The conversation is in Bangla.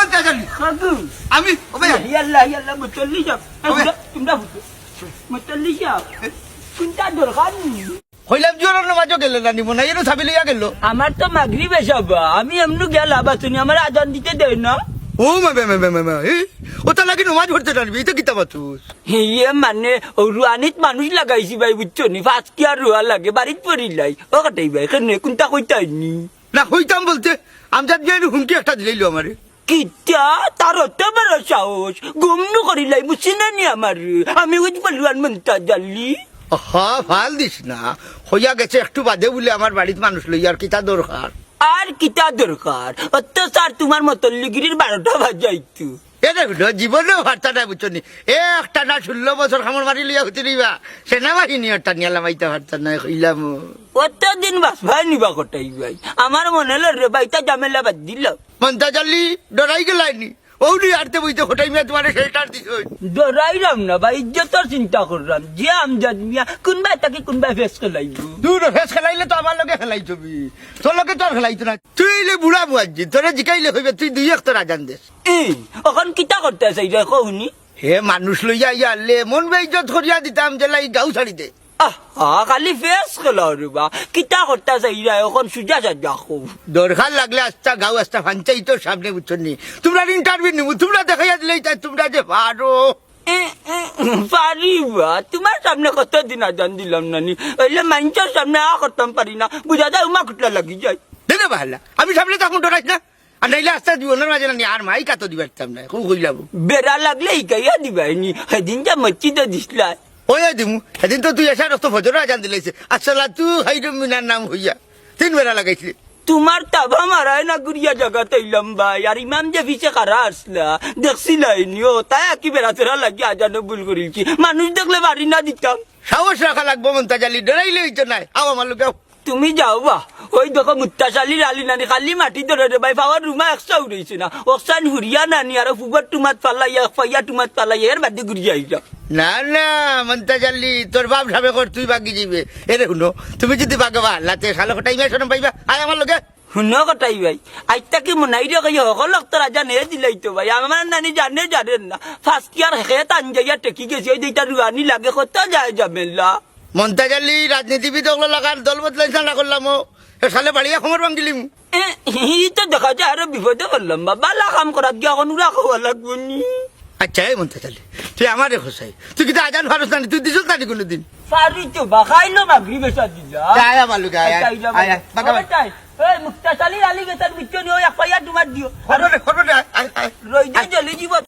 মন্তাজালি কাকু। আমি ও ইয়াল্লা ইয়াল্লা মুতল্লি যাব তোমরা ফুটো মুতল্লি যাব কোনটা দরকার হইলাম জোর নামাজও গেল না নিব না এরও ছাবি লইয়া গেল। আমার তো মাগরি বেসাবা আমি এমনি গেলাম তুমি আমার আজান দিতে দেয় না। ও মা মা মা মা ও তো লাগি নমাজ পড়তে পারবি এই তো কিতাব ইয়ে মানে ও রুয়ানিত মানুষ লাগাইছি ভাই বুঝছ নি? ফাঁস কি আর রুয়া লাগে? বাড়িত পড়িলাই ও কাটাই ভাই কেন কোনটা কইতাইনি? না হইতাম বলতে আমজাদ গিয়ে হুমকি একটা দিলাইলো আমারে। কিতা তার অত বড় সাহস। গুমনু করিলাই মুছিনা নি আমার? আমি ওই পালুয়ান মন্তা জালি। হা ভালো দিস না। হইয়া গেছে একটু বাদে বলে আমার বাড়িতে মানুষ লই আর কিতা দরকার? আর কিতা দরকার? অত্যাচার তোমার মতন লিগিরির বারোটা বাজাইতো। এ দেখো জীবনেও নাই বুঝছ নি এ একটা না ষোলো বছর খামর মারি লিয়া হতে নিবা সেনাবাহিনী একটা নিয়ে লামাইতে বার্তা নাই হইলাম অত দিন বাস ভাই নিবা কটাই ভাই? আমার মনে হলো রে ভাইটা জামেলা বাদ দিল। মন্তা জাল্লি ডরাই গেলাইনি। ওলি আরতে বইতে হোটাই মিয়া তোমার সেটার দিছ ডরাইলাম না ভাই ইজ্জতর চিন্তা করলাম। যে আমজাদ মিয়া কোনবাই তাকে কোনবাই ফেস খেলাইব তুই ফেস খেলাইলে তো আমার লগে খেলাই ছবি। তোর লগে তোর খেলাইতো না। তুই এলে বুড়া বুয়াজি তোরে জিকাইলে হইবে তুই দুই এক তোর আজান দেশ। এই এখন কিতা করতে কহুনি? হে মানুষ লইয়া ইয়ালে মন বেইজত করিয়া দিতাম যে লাই গাউ ছাড়ি দে ফেস খেলা কিতা করতে আছে এটা এখন সুজা সাজা খুব দরকার লাগলে আস্তা গাও আস্তা ফাঞ্চাই তোর সামনে বুঝছ নি তোমরা ইন্টারভিউ নিবো তোমরা দেখাইয়া দিলেই তোমরা যে পারো পারিবা তোমার সামনে কত দিন আজান দিলাম নানি ওইলে মানুষের সামনে আ করতাম পারি না বুঝা যায় উমা কুটলা লাগি যায় দেবে আমি সামনে তখন ডরাইস না আর নাইলে আস্তে জীবনের মাঝে না আর মাই কাতো দিবারতাম না খুব হইলাম বেড়া লাগলে ইকাইয়া দিবাইনি সেদিন যা মসজিদে দিসলা ওই দিমু। এদিন তো তুই এসা রক্ত ফজর আজান দিলাইছে আসলে তু হাইরম মিনার নাম হইয়া। তিন বেড়া লাগাইছিলি তোমার তাবা মারায় না গুড়িয়া জায়গা ইলাম ভাই আর ইমাম যে পিছে কারা আসলা দেখছিলাই নিও তাই আকি বেড়া তেরা লাগি আজানো ভুল করিলছি। মানুষ দেখলে বাড়ি না দিতাম। সাহস রাখা লাগবো মন্তা জালি ডরাইলে হইতো নাই। আও আমার লোক তুমি যাও বা। ওই দেখো মুত্তাশালির আলি নানি খালি মাটি ধরে রে ভাই পাওয়ার রুমা একশো উড়াইছে না। ওসান হুরিয়া নানি আর ফুবার টুমাত পাল্লাইয়া ফাইয়া টুমাত পাল্লাইয়া এর বাদে ঘুরিয়া আইলা না না মন্তা জালি তোর বাপ সাবে কর তুই বাকি যাবে। এরে শুনো তুমি যদি বাগবা লাতে সালো খটাই মে শোনো পাইবা। আয় আমার লোকে শুনো কথাই ভাই আজ তাকে মনাই রে কই সকল তো রাজা নে দিলাই তো ভাই। আমার নানি জানে জানেন না। ফার্স্ট ইয়ার হে তান যাইয়া টেকি গেছে ওই দুইটা রুয়ানি লাগে কত যায় যাবেলা মন্তা জালি রাজনীতিবিদ ওগুলো লাগার দল বদলাইছে না করলাম ও। এ সালে বাড়িয়া খবর এ, হি তো দেখা যায় আরও বিপদে করলাম বা বালা কাম করাত গিয়া এখন রাখবা লাগবো নি। আচ্ছা এই মন্তা জালি তুই আমারে খোসাই তুই কিন্তু আজান ফারস না তুই দিছ না কোনোদিন? পারি তো বা খাইলো মাগরি বেসা দিলা আয় আমার লোকে আয় আয়, বাগা বাগা মুক্তাশালী আলী গেছার বিচ্ছনি ওই এক পাইয়া তোমার দিও। খবর খবর রইদে জলে জীব